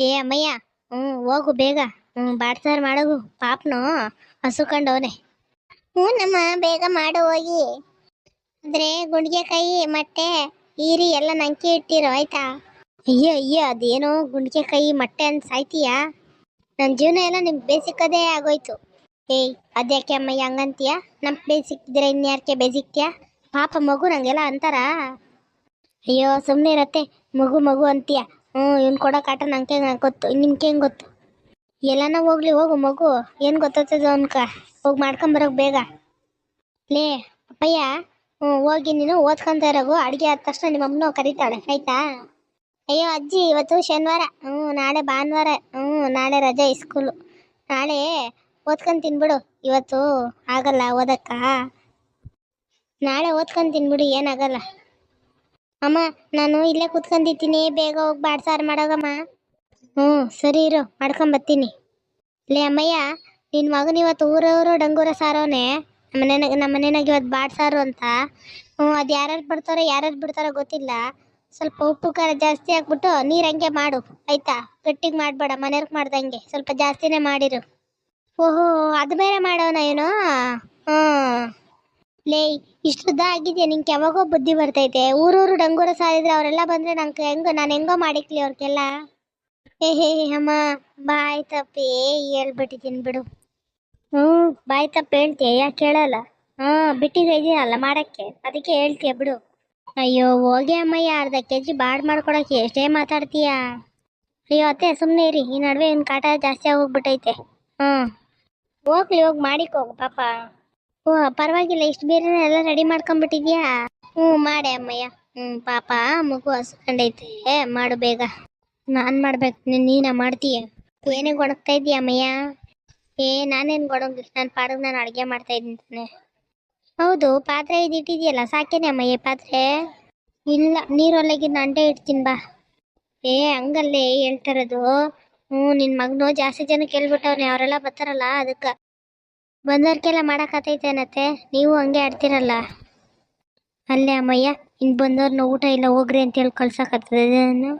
ಏ ಅಮ್ಮಯ್ಯ, ಹ್ಞೂ, ಹೋಗು ಬೇಗ. ಹ್ಞೂ ಬಾಡ್ಸಾರು ಮಾಡೋಗು, ಪಾಪ್ನು ಹಸು ಕಂಡವನೆ ಹ್ಞೂ ನಮ್ಮ, ಬೇಗ ಮಾಡು ಹೋಗಿ. ಅಂದ್ರೆ ಗುಂಡಿಗೆಕಾಯಿ, ಮೊಟ್ಟೆ, ಈರಿ ಎಲ್ಲ ನಂಕಿ ಇಟ್ಟಿರೋ, ಆಯ್ತಾ? ಅಯ್ಯೋ ಅಯ್ಯೋ, ಅದೇನೋ ಗುಂಡಿಗೆಕಾಯಿ, ಮೊಟ್ಟೆ ಅಂತ ಸಾಯ್ತೀಯಾ? ನನ್ನ ಜೀವನ ಎಲ್ಲ ನಿಮ್ಗೆ ಬೇಸಿಕ್ಕದೇ ಆಗೋಯ್ತು. ಏಯ್, ಅದ್ಯಾಕೆ ಅಮ್ಮಯ್ಯ ಹಂಗಂತೀಯ? ನಮ್ಗೆ ಬೇಸಿಕ್ಕಿದ್ರೆ ಇನ್ಯಾರ್ಕೆ ಬೇಸಿಕ್ತೀಯ ಪಾಪ ಮಗು ನಂಗೆಲ್ಲ ಅಂತಾರ? ಅಯ್ಯೋ ಸುಮ್ಮನೆ ಇರತ್ತೆ ಮಗು ಮಗು ಅಂತೀಯ? ಹ್ಞೂ, ಇವ್ನು ಕೊಡೋ ಕಾಟ ನಂಗೆ ಗೊತ್ತು ನಿಮ್ಗೆ ಗೊತ್ತು? ಎಲ್ಲನ ಹೋಗ್ಲಿ, ಹೋಗು ಮಗು, ಏನು ಗೊತ್ತಾಗ್ತದ ಹೋಗ್ ಹೋಗಿ ಮಾಡ್ಕೊಂಬರೋಕೆ ಬೇಗ. ಲೇ ಅಪ್ಪಯ್ಯ ಹ್ಞೂ, ಹೋಗಿ ನೀನು ಓದ್ಕೊಂತ ಇರೋಗು, ಅಡುಗೆ ಆದ ತಕ್ಷಣ ನಿಮ್ಮ ಅಮ್ಮನೂ ಕರೀತಾಳೆ, ಆಯ್ತಾ? ಅಯ್ಯೋ, ಅಜ್ಜಿ, ಇವತ್ತು ಶನಿವಾರ, ಹ್ಞೂ, ನಾಳೆ ಭಾನುವಾರ, ಹ್ಞೂ, ನಾಳೆ ರಜೆ ಸ್ಕೂಲು. ನಾಳೆ ಓದ್ಕೊಂಡು ತಿನ್ಬಿಡು, ಇವತ್ತು ಆಗಲ್ಲ ಓದಕ್ಕ. ನಾಳೆ ಓದ್ಕೊಂಡು ತಿನ್ಬಿಡು, ಏನಾಗಲ್ಲ. ಅಮ್ಮ, ನಾನು ಇಲ್ಲೇ ಕುತ್ಕೊಂಡಿದ್ದೀನಿ. ಬೇಗ ಹೋಗಿ ಬಾಡ್ ಸಾರು ಮಾಡೋಗಮ್ಮ. ಹ್ಞೂ, ಸರಿ ಇರು, ಮಾಡ್ಕೊಂಬತ್ತೀನಿ. ಲೇ ಅಮ್ಮಯ್ಯ ನಿನ್ನ ಮಗನ ಇವತ್ತು ಊರವರು ಡಂಗೂರ ಸಾರೋನೆ. ನಮ್ಮ ನಮ್ಮನೆನಾಗ ನಮ್ಮ ಮನೆನಾಗ ಇವತ್ತು ಬಾಡ್ ಸಾರು ಅಂತ. ಹ್ಞೂ, ಅದು ಯಾರ್ಯಾರು ಬಿಡ್ತಾರೋ ಯಾರ್ಯಾರು ಬಿಡ್ತಾರೋ ಗೊತ್ತಿಲ್ಲ. ಸ್ವಲ್ಪ ಉಪ್ಪು, ಖಾರ ಜಾಸ್ತಿ ಹಾಕ್ಬಿಟ್ಟು ನೀರು ಹಂಗೆ ಮಾಡು. ಆಯ್ತಾ? ಗಟ್ಟಿಗೆ ಮಾಡಬೇಡ, ಮನೆಯವ್ರಿಗೆ ಮಾಡ್ದಂಗೆ. ಸ್ವಲ್ಪ ಜಾಸ್ತಿನೇ ಮಾಡಿರು. ಓಹೋ, ಅದು ಬೇರೆ ಮಾಡೋಣ ಏನೋ? ಹ್ಞೂ. ಲೇ, ಇಷ್ಟುದ್ದ ಆಗಿದೆ ನಿಂಗೆ ಯಾವಾಗೋ ಬುದ್ಧಿ ಬರ್ತೈತೆ. ಊರೂರು ಡಂಗೂರ ಸಾರಿದ್ರೆ ಅವರೆಲ್ಲ ಬಂದರೆ ನಂಗೆ ಹೆಂಗೋ, ನಾನು ಹೆಂಗೋ ಮಾಡಿಕ್ಲಿ ಅವ್ರಿಗೆಲ್ಲ. ಏ ಹೇ ಅಮ್ಮ, ಬಾಯ್ ತಪ್ಪಿ ಹೇಳ್ಬಿಟ್ಟಿದ್ದೀನಿ ಬಿಡು. ಹ್ಞೂ, ಬಾಯ್ ತಪ್ಪು ಹೇಳ್ತೀಯ? ಯಾಕೆ ಕೇಳಲ್ಲ? ಹಾಂ ಬಿಟ್ಟಿದ್ದೀನಲ್ಲ ಮಾಡೋಕ್ಕೆ? ಅದಕ್ಕೆ ಹೇಳ್ತೀಯ ಬಿಡು. ಅಯ್ಯೋ, ಹೋಗಿ ಅಮ್ಮಯ್ಯ ಅರ್ಧ ಕೆ ಜಿ ಬಾಡ್ ಮಾಡ್ಕೊಡೋಕೆ ಎಷ್ಟೇ ಮಾತಾಡ್ತೀಯ? ಅಯ್ಯೋ ಅತ್ತೆ ಸುಮ್ಮನೆ ಇರಿ. ಈ ನಡುವೆ ಇನ್ನು ಕಾಟ ಜಾಸ್ತಿ ಆಗೋಗ್ಬಿಟ್ಟೈತೆ ಹ್ಞೂ. ಹೋಗ್ಲಿ, ಹೋಗಿ ಮಾಡಿಕೋಗು ಪಾಪ. ಓ ಪರವಾಗಿಲ್ಲ, ಇಷ್ಟು ಬೇರೆ ಎಲ್ಲ ರೆಡಿ ಮಾಡ್ಕೊಂಬಿಟ್ಟಿದ್ಯಾ ಹ್ಞೂ, ಮಾಡೆ ಅಮ್ಮಯ್ಯ. ಹ್ಞೂ, ಪಾಪ, ಮಗು ಹಸ್ಕೊಂಡೈತೆ. ಮಾಡು ಬೇಗ. ನಾನು ಮಾಡ್ಬೇಕು, ನೀನು ಮಾಡ್ತೀಯ? ಏನೇ ಗೊಣಗ್ತಾ ಇದೀಯ ಅಮ್ಮಯ್ಯ? ಏ, ನಾನೇನು ಗೊಡಂಗಿಲ್ಲ ನಾನು ಪಾಡಿಗೆ ನಾನು ಅಡುಗೆ ಮಾಡ್ತಾ ಇದ್ದೀನಿ ಹೌದು, ಪಾತ್ರೆ ಇದು ಇಟ್ಟಿದ್ಯಲ್ಲ, ಸಾಕೇನೆ ಅಮ್ಮಯ್ಯ ಪಾತ್ರೆ? ಇಲ್ಲ ನೀರೊಳಗೆ ಅಂಡೆ ಇಡ್ತೀನಿ ಬಾ. ಏ, ಹಂಗಲ್ಲೇ ಹೇಳ್ತಾರದು ಹ್ಞೂ ನಿನ್ನ ಮಗನು ಜಾಸ್ತಿ ಜನ ಕೇಳ್ಬಿಟ್ಟವ್ನೆ, ಅವರೆಲ್ಲ ಬರ್ತಾರಲ್ಲ, ಅದಕ್ಕೆ. ಬಂದವ್ರಿಗೆಲ್ಲ ಮಾಡಕ್ಕಾತೈತೇನತ್ತೆ ನೀವು ಹಂಗೆ ಆಡ್ತಿರಲ್ಲ. ಅಲ್ಲೇ ಅಮ್ಮಯ್ಯ, ಇನ್ ಬಂದವ್ರನ್ನ ಊಟ ಇಲ್ಲ ಹೋಗ್ರಿ ಅಂತ ಹೇಳಿ ಕಳ್ಸಕತ್ತದೆ ನಾನು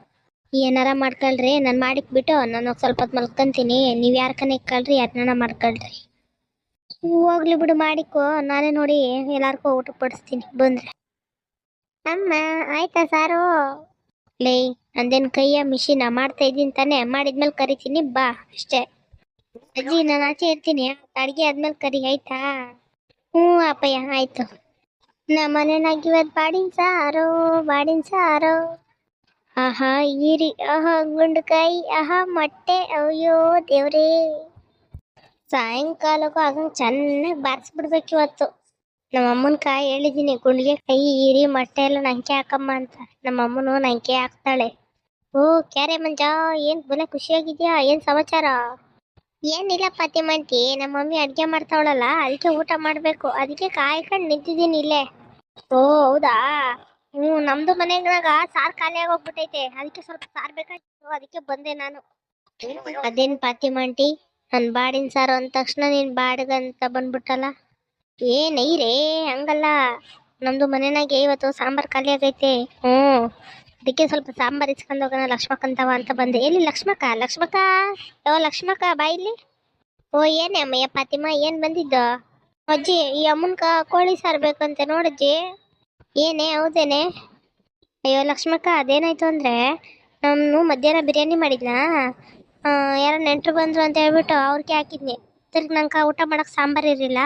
ಏನಾರ ಮಾಡ್ಕೊಳ್ರಿ, ನಾನು ಮಾಡಿಕ್ಬಿಟ್ಟು ನಾನು ಸ್ವಲ್ಪ ಹೊತ್ತು ಮಲ್ಕೊಂತೀನಿ. ನೀವು ಯಾರ್ಕನ ಇಕ್ಕಳ್ರಿ, ಯಾರನ್ನ ಮಾಡ್ಕೊಳ್ರಿ. ಹೋಗ್ಲಿ ಬಿಡು, ಮಾಡಿಕೋ. ನಾನೇ ನೋಡಿ ಎಲ್ಲಾರ್ಗೂ ಊಟ ಪಡಿಸ್ತೀನಿ ಬಂದ್ರೆ. ಅಮ್ಮ, ಆಯ್ತಾ ಸಾರು? ಲೇ, ನಂದೇನು ಕೈಯ ಮಿಷಿನ? ಮಾಡ್ತಾ ಇದ್ದೀನಿ ತಾನೆ. ಮಾಡಿದ್ಮೇಲೆ ಕರಿತೀನಿ, ಬಾ, ಅಷ್ಟೇ. ಅಜ್ಜಿ, ನಾನು ಆಚೆ ಇರ್ತೀನಿ. ಅಡ್ಗೆ ಆದ್ಮೇಲೆ ಕರಿ, ಆಯ್ತಾ? ಹ್ಞೂ ಅಪ್ಪಯ್ಯ, ಆಯ್ತು. ನಮ್ಮ ಮನೆನಾಗ ಇವತ್ತು ಬಾಡಿನ ಸಾರು ಬಾಡಿನ ಸಾರು. ಆಹಾ, ಈರಿ, ಆಹಾ ಗುಂಡುಕಾಯಿ ಆಹಾ, ಮೊಟ್ಟೆ. ಅಯ್ಯೋ, ದೇವ್ರೇ. ಸಾಯಂಕಾಲಕ್ಕೂ ಆಗಂಗೆ ಚೆನ್ನಾಗಿ ಬಾರಿಸ್ಬಿಡ್ಬೇಕು ಇವತ್ತು. ನಮ್ಮ ಅಮ್ಮನ ಕಾಯಿ ಹೇಳಿದ್ದೀನಿ ಗುಂಡಿಗೆ ಕೈ, ಈರಿ, ಮೊಟ್ಟೆ ಎಲ್ಲ ನಂಗೆ ಹಾಕಮ್ಮ ಅಂತ. ನಮ್ಮ ಅಮ್ಮನು ನಂಗೆ ಹಾಕ್ತಾಳೆ. ಓ ಕ್ಯಾರೆ ಮಂಜ ಏನು, ಬಲೆ ಖುಷಿಯಾಗಿದ್ಯಾ? ಏನು ಸಮಾಚಾರ? ಏನಿಲ್ಲ ಫಾತಿಮಂಟಿ ನಮ್ಮ ಮಮ್ಮಿ ಅಡ್ಗೆ ಮಾಡ್ತಾವಳಲ್ಲ, ಅದಕ್ಕೆ ಊಟ ಮಾಡಬೇಕು. ಅದಕ್ಕೆ ಕಾಯ್ಕೊಂಡು ನಿಂತಿದ್ದೀನಿ ಇಲ್ಲೇ. ಓ, ಹೌದಾ? ಹ್ಞೂ, ನಮ್ದು ಮನೆಯಾಗ ಸಾರ್ ಖಾಲಿ ಆಗೋಗ್ಬಿಟ್ಟೈತೆ ಅದಕ್ಕೆ ಸ್ವಲ್ಪ ಸಾರ್ ಬೇಕಾಗಿತ್ತು, ಅದಕ್ಕೆ ಬಂದೆ ನಾನು. ಅದೇನು ಫಾತಿಮಂಟಿ ನನ್ ಬಾಡಿನ ಸಾರು ಅಂದ ತಕ್ಷಣ ನೀನು ಬಾಡಿಗಂತ ಬಂದ್ಬಿಟ್ಟಲ್ಲ? ಏನೈರೇ ಹಂಗಲ್ಲ. ನಮ್ದು ಮನೆನಾಗೆ ಇವತ್ತು ಸಾಂಬಾರು ಖಾಲಿ ಆಗೈತೆ. ಹ್ಞೂ. ಅದಕ್ಕೆ ಸ್ವಲ್ಪ ಸಾಂಬಾರು ಇಸ್ಕೊಂಡು ಹೋಗೋಣ ಲಕ್ಷ್ಮಕ್ಕಂತವ ಅಂತ ಬಂದೆ. ಎಲ್ಲಿ ಲಕ್ಷ್ಮಕ್ಕ? ಲಕ್ಷ್ಮಕ್ಕ? ಯಾವ ಲಕ್ಷ್ಮಕ್ಕ ಬಾ ಇಲ್ಲಿ. ಓ ಏನೇ ಅಮ್ಮಯ್ಯ ಫಾತಿಮಾ ಏನು ಬಂದಿದ್ದು? ಅಜ್ಜಿ ಈ ಅಮ್ಮನ್ಕ ಕೋಳಿ ಸಾರು ಬೇಕಂತೆ ನೋಡಜ್ಜಿ ಏನೇ ಹೌದೇನೆ? ಅಯ್ಯೋ ಲಕ್ಷ್ಮಕ್ಕ ಅದೇನಾಯ್ತು ಅಂದರೆ ನಾನು ಮಧ್ಯಾಹ್ನ ಬಿರಿಯಾನಿ ಮಾಡಿದ್ನಾ? ಯಾರೋ ನೆಂಟರು ಬಂದರು ಅಂತ ಹೇಳ್ಬಿಟ್ಟು ಅವ್ರಿಗೆ ಹಾಕಿದ್ನಿ. ತಿರ್ಗಿ ನಂಗೆ ಊಟ ಮಾಡೋಕೆ ಸಾಂಬಾರು ಇರಲಿಲ್ಲ.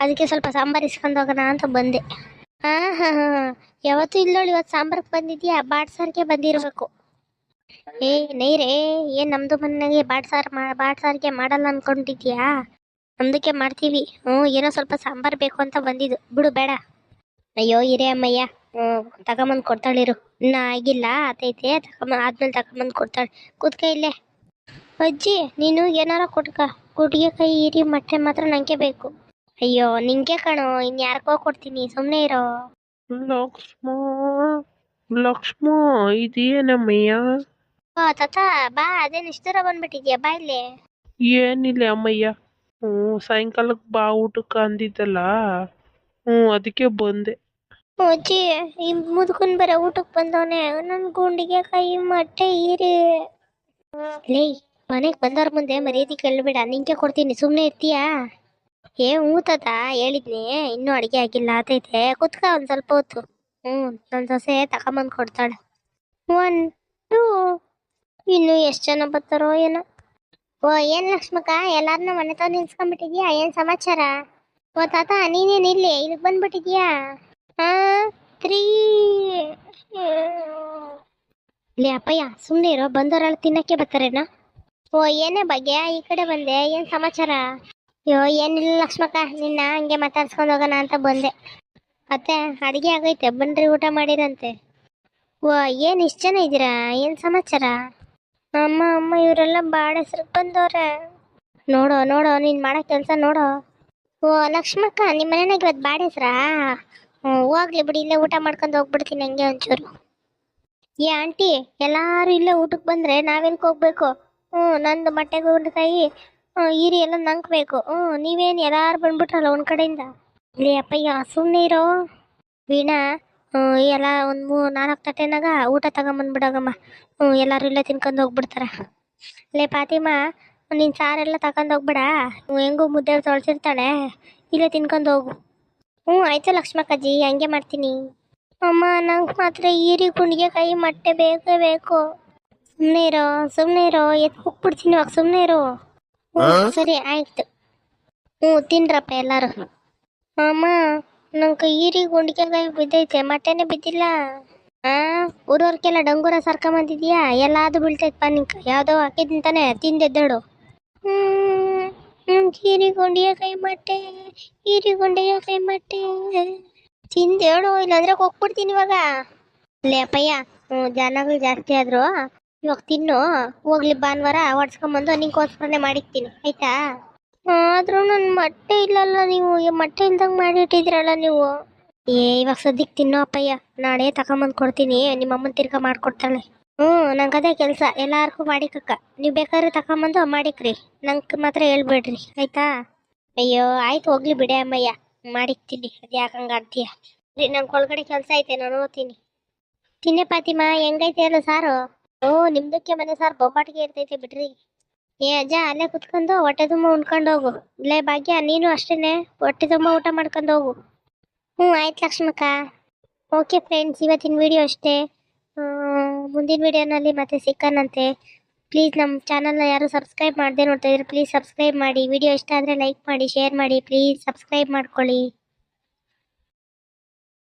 ಅದಕ್ಕೆ ಸ್ವಲ್ಪ ಸಾಂಬಾರು ಇಸ್ಕೊಂಡು ಹೋಗೋಣ ಅಂತ ಬಂದೆ. ಹಾಂ ಹಾಂ ಹಾಂ ಯಾವತ್ತೂ ಇಲ್ಲೋಳು ಇವತ್ತು ಸಾಂಬಾರ್ಗೆ ಬಂದಿದ್ಯಾ? ಬಾಡ್ಸಾರಿಗೆ ಬಂದಿರಬೇಕು. ಏ, ನೈರೇ, ಏನು ನಮ್ಮದು ಮನೆಗೆ ಬಾಡ್ಸಾರು ಮಾ ಬಾಡ್ಸಾರಿಗೆ ಮಾಡಲ್ಲ ಅಂದ್ಕೊಂಡಿದ್ಯಾ ನಮ್ದಕ್ಕೆ ಮಾಡ್ತೀವಿ. ಹ್ಞೂ, ಏನೋ ಸ್ವಲ್ಪ ಸಾಂಬಾರ್ ಬೇಕು ಅಂತ ಬಂದಿದ್ದು. ಬಿಡು, ಬೇಡ. ಅಯ್ಯೋ ಇರೇ ಅಮ್ಮಯ್ಯ. ಹ್ಞೂ, ತಗೊಂಬಂದು ಕೊಡ್ತಾಳಿರು ಇನ್ನ ಆಗಿಲ್ಲ, ಆತೈತೆ, ತಗೊಂಬ, ಆದ್ಮೇಲೆ ತಗೊಂಬಂದು ಕೊಡ್ತಾಳೆ. ಕೂತ್ಕ ಇಲ್ಲೇ. ಅಜ್ಜಿ, ನೀನು ಏನಾರ ಕೊಟ್ಕ. ಕುಡಿಗೆ ಕೈ ಇರಿ, ಮೊಟ್ಟೆ ಮಾತ್ರ ನನಗೆ ಬೇಕು. ಅಯ್ಯೋ ನಿಂಗೆ ಕಣೋ ಇನ್ ಯಾರಿಗೋ ಕೊಡ್ತೀನಿ ಸುಮ್ಮನೆ ಇರೋ. ಲಕ್ಷ್ಮ ಲಕ್ಷ್ಮ ಇದೇನಮ್ಮಯ್ಯ? ಓ ತಾತ ಬಾ ಅದೇ ದೂರ ಬಂದ್ಬಿಟ್ಟಿದ್ಯಾ ಬಾ ಇಲ್ಲಿ. ಏನಿಲ್ಲ ಅಮ್ಮಯ್ಯ. ಹ್ಞೂ ಸಾಯಂಕಾಲಕ್ಕೆ ಬಾ ಊಟಕ್ಕೆ ಅಂದಿದ್ದಲ್ಲ. ಹ್ಞೂ ಅದಕ್ಕೆ ಬಂದೆ. ಓ, ಅಜ್ಜಿ ಈ ಮುದ್ಕೊಂಡ್ ಬರ ಊಟಕ್ಕೆ ಬಂದವನೆ ನನ್ನ ಗುಂಡಿಗೆ ಕೈ ಮೊಟ್ಟೆ ಈರಿ ಲೇ ಮನೆಗೆ ಬಂದವ್ರ ಮುಂದೆ ಮರ್ಯಾದೆ ಕೇಳಬೇಡ ನಿಂಗೆ ಕೊಡ್ತೀನಿ ಸುಮ್ಮನೆ ಇರ್ತೀಯಾ? ಏ, ಹ್ಞೂ ತಾತ, ಹೇಳಿದ್ನಿ. ಇನ್ನೂ ಅಡುಗೆ ಆಗಿಲ್ಲ, ಆತೈತೆ. ಕುತ್ಕ ಒಂದು ಸ್ವಲ್ಪ ಹೊತ್ತು. ಹ್ಞೂ ನನ್ನ ಸೊಸೆ ತಗೊಂಬಂದು ಕೊಡ್ತಾಳೆ. ಒನ್ ಟೂ ಇನ್ನು ಎಷ್ಟು ಜನ ಬರ್ತಾರೋ ಏನೋ. ಓ, ಏನ್ ಲಕ್ಷ್ಮಕ್ಕ? ಎಲ್ಲಾರನ್ನ ಮನೆ ತಾವ್ ನಿಲ್ಸ್ಕೊಂಡ್ಬಿಟ್ಟಿದ್ಯಾ? ಏನ್ ಸಮಾಚಾರ? ಓ, ತಾತ, ನೀನೇನ್ ಇಲ್ಲಿ? ಇಲ್ಲಿಗೆ ಬಂದ್ಬಿಟ್ಟಿದ್ಯಾ? ಹಾ ತ್ರೀ ಲೇ, ಅಪ್ಪಯ್ಯ ಸುಮ್ಮನೆ ಇರೋ. ಬಂದವರೆಲ್ಲ ತಿನ್ನಕ್ಕೆ ಬರ್ತಾರೇನ? ಓ, ಏನೇ ಬಗ್ಗೆ ಈ ಕಡೆ ಬಂದೆ. ಏನ್ ಸಮಾಚಾರ? ಅಯ್ಯೋ, ಏನಿಲ್ಲ ಲಕ್ಷ್ಮಕ್ಕ, ನಿನ್ನ ಹಂಗೆ ಮಾತಾಡ್ಸ್ಕೊಂಡು ಹೋಗೋಣ ಅಂತ ಬಂದೆ. ಮತ್ತೆ ಅಡಿಗೆ ಆಗೈತೆ ಬನ್ರಿ, ಊಟ ಮಾಡಿರಂತೆ. ಓ ಏನ್ ಇಷ್ಟು ಜನ ಇದ್ದೀರಾ? ಏನ್ ಸಮಾಚಾರ? ಅಮ್ಮ ಅಮ್ಮ, ಇವರೆಲ್ಲ ಬಾಡ ಹೆಸ್ರಿಗೆ ಬಂದವ್ರೆ. ನೋಡೋ ನೋಡೋ, ನೀನ್ ಮಾಡೋ ಕೆಲಸ ನೋಡೋ. ಓ, ಲಕ್ಷ್ಮಕ್ಕ ನಿಮ್ಮ ಮನೆಯಾಗ ಇವತ್ತು ಬಾಡ ಹೆಸ್ರಾ? ಹೋಗ್ಲಿ ಬಿಡಿ, ಇಲ್ಲೇ ಊಟ ಮಾಡ್ಕೊಂಡು ಹೋಗ್ಬಿಡ್ತೀನಿ ಹಂಗೆ ಒಂಚೂರು. ಏ, ಆಂಟಿ, ಎಲ್ಲಾರು ಇಲ್ಲೇ ಊಟಕ್ಕೆ ಬಂದ್ರೆ ನಾವೆಲ್ಕ್ ಹೋಗ್ಬೇಕು? ಹ್ಞೂ ನಂದು ಮೊಟ್ಟೆಗೆ ಉಂಡೆಕಾಯಿ ಈರಿ ಎಲ್ಲ ನಂಕ್ಬೇಕು ಹ್ಞೂ ನೀವೇನು ಎಲ್ಲಾರು ಬಂದ್ಬಿಟ್ರಲ್ಲ ಒಂದು ಕಡೆಯಿಂದ? ಲೇ ಅಪ್ಪಯ್ಯ ಸುಮ್ಮನೆ ಇರೋ. ವೀಣಾ ಎಲ್ಲ ಒಂದು ಮೂ, ನಾಲ್ಕು ತಟ್ಟೆನಾಗ ಊಟ ತಗೊಂಬಂದ್ಬಿಡೋಗಮ್ಮ. ಹ್ಞೂ ಎಲ್ಲರೂ ಇಲ್ಲೇ ತಿನ್ಕೊಂಡು ಹೋಗ್ಬಿಡ್ತಾರ. ಲೇ, ಪಾತಿಮಾ, ನೀನು ಸಾರೆಲ್ಲ ತಗೊಂಡು ಹೋಗ್ಬೇಡ. ಹೆಂಗೂ ಮುದ್ದೆ ತೊಳ್ಸಿರ್ತಾಳೆ. ಇಲ್ಲೇ ತಿನ್ಕೊಂಡು ಹೋಗು. ಹ್ಞೂ ಆಯಿತು ಲಕ್ಷ್ಮಕ್ಕಜ್ಜಿ, ಹಂಗೆ ಮಾಡ್ತೀನಿ. ಅಮ್ಮ, ನಂಗೆ ಮಾತ್ರ ಈರಿ ಗುಂಡಿಗೆ ಕೈ, ಮೊಟ್ಟೆ ಬೇಕೇ ಬೇಕು. ಸುಮ್ಮನೆ ಇರೋ ಸುಮ್ಮನೆ ಇರೋ ಎತ್ತು ಹೋಗ್ಬಿಡ್ತೀನಿ ಇವಾಗ ಸುಮ್ಮನೆ ಇರೋ. ಸರಿ ಆಯ್ತು. ಹ್ಞೂ ತಿನ್ರಪ್ಪ ಎಲ್ಲಾರು. ಅಮ್ಮ ನಂಗೆ ಈರಿ ಗುಂಡಿಗೆ ಬಿದ್ದೈತೆ ಮೊಟ್ಟೆನೇ ಬಿದ್ದಿಲ್ಲ. ಆ ಊರವ್ರಿಗೆಲ್ಲ ಡಂಗೂರ ಸರ್ಕೊಂಬಂದಿದ್ಯಾ ಎಲ್ಲಾದು ಪಾ ನಿಂಗೆ ಯಾವುದೋ ಹಾಕಿದ್ದಂತಾನೆ ತಿಂದೆದ್ದಾಡು. ಹ್ಞೂ ಹೀರಿಗೊಂಡಿಯ ಕೈ ಮಟ್ಟೆ ಹೀರಿಗೊಂಡೆಯ ಕೈ ಮಟ್ಟೆ. ತಿಂದೇಳು ಇಲ್ಲಾಂದ್ರೆ ಹೋಗ್ಬಿಡ್ತೀನಿ ಇವಾಗ. ಲೇ ಅಪ್ಪಯ್ಯ ಹ್ಞೂ ಜನಗಳು ಜಾಸ್ತಿ ಆದ್ರು ಇವಾಗ ತಿನ್ನು, ಹೋಗ್ಲಿ ಭಾನುವಾರ, ಹೊಡ್ಸ್ಕೊಂಬಂದು ನಿಂಗೋಸ್ಕರನೇ ಮಾಡಿಕ್ತೀನಿ ಆಯ್ತಾ? ಆದ್ರೂ ನನ್ನ ಮೊಟ್ಟೆ ಇಲ್ಲಲ್ಲ ನೀವು ಮೊಟ್ಟೆ ಇಲ್ದಂಗೆ ಮಾಡಿಟ್ಟಿದ್ದೀರಲ್ಲ ನೀವು? ಏ, ಇವಾಗ ಸದ್ಯಕ್ಕೆ ತಿನ್ನೋ ಅಪ್ಪಯ್ಯ, ನಾಳೆ ತಗೊಂಬಂದು ಕೊಡ್ತೀನಿ ನಿಮ್ಮ ಅಮ್ಮನ ತಿರ್ಗಾ ಮಾಡ್ಕೊಡ್ತಾಳೆ. ಹ್ಞೂ ನಂಗೆ ಅದೇ ಕೆಲಸ, ಎಲ್ಲಾರ್ಗೂ ಮಾಡಿಕಕ್ಕ. ನೀವು ಬೇಕಾದ್ರೆ ತಗೊಂಬಂದು ಮಾಡಿಕ್ರಿ, ನಂಗೆ ಮಾತ್ರ ಹೇಳ್ಬೇಡ್ರಿ, ಆಯ್ತಾ? ಅಯ್ಯೋ, ಆಯ್ತು, ಹೋಗ್ಲಿ ಬಿಡಿ ಅಮ್ಮಯ್ಯ, ಮಾಡಿಕ್ತೀನಿ, ಅದು ಯಾಕಂಗೆ ರೀ, ನಂಗೆ ಒಳಗಡೆ ಕೆಲಸ ಐತೆ, ನಾನು ಓದ್ತೀನಿ ತಿನ್ನೆ ಪಾತಿಮಾ, ಹೆಂಗೈತೆ ಅಲ್ಲ ಸಾರು? ಓ, ನಿಮ್ದಕ್ಕೆ ಮನೆ ಸಾರ್ ಬೊಂಬಾಟಿಗೆ ಇರ್ತೈತೆ ಬಿಡ್ರಿ. ಏ ಅಜ್ಜ, ಅಲ್ಲೇ ಕುತ್ಕೊಂಡು ಹೊಟ್ಟೆ ತುಂಬ ಉಣ್ಕೊಂಡು ಹೋಗು. ಇಲ್ಲೇ ಭಾಗ್ಯ, ನೀನು ಅಷ್ಟೇನೆ ಹೊಟ್ಟೆ ತುಂಬ ಊಟ ಮಾಡ್ಕೊಂಡು ಹೋಗು. ಹ್ಞೂ ಆಯ್ತು ಲಕ್ಷ್ಮಕ್ಕ. ಓಕೆ ಫ್ರೆಂಡ್ಸ್ ಇವತ್ತಿನ ವಿಡಿಯೋ ಅಷ್ಟೇ. ಮುಂದಿನ ವಿಡಿಯೋನಲ್ಲಿ ಮತ್ತೆ ಸಿಕ್ಕನಂತೆ. ಪ್ಲೀಸ್ ನಮ್ಮ ಚಾನಲ್ನ ಯಾರು ಸಬ್ಸ್ಕ್ರೈಬ್ ಮಾಡದೆ ನೋಡ್ತಾ ಇದ್ರೆ ಪ್ಲೀಸ್ ಸಬ್ಸ್ಕ್ರೈಬ್ ಮಾಡಿ. ವಿಡಿಯೋ ಇಷ್ಟ ಆದರೆ ಲೈಕ್ ಮಾಡಿ ಶೇರ್ ಮಾಡಿ ಪ್ಲೀಸ್ ಸಬ್ಸ್ಕ್ರೈಬ್ ಮಾಡ್ಕೊಳ್ಳಿ.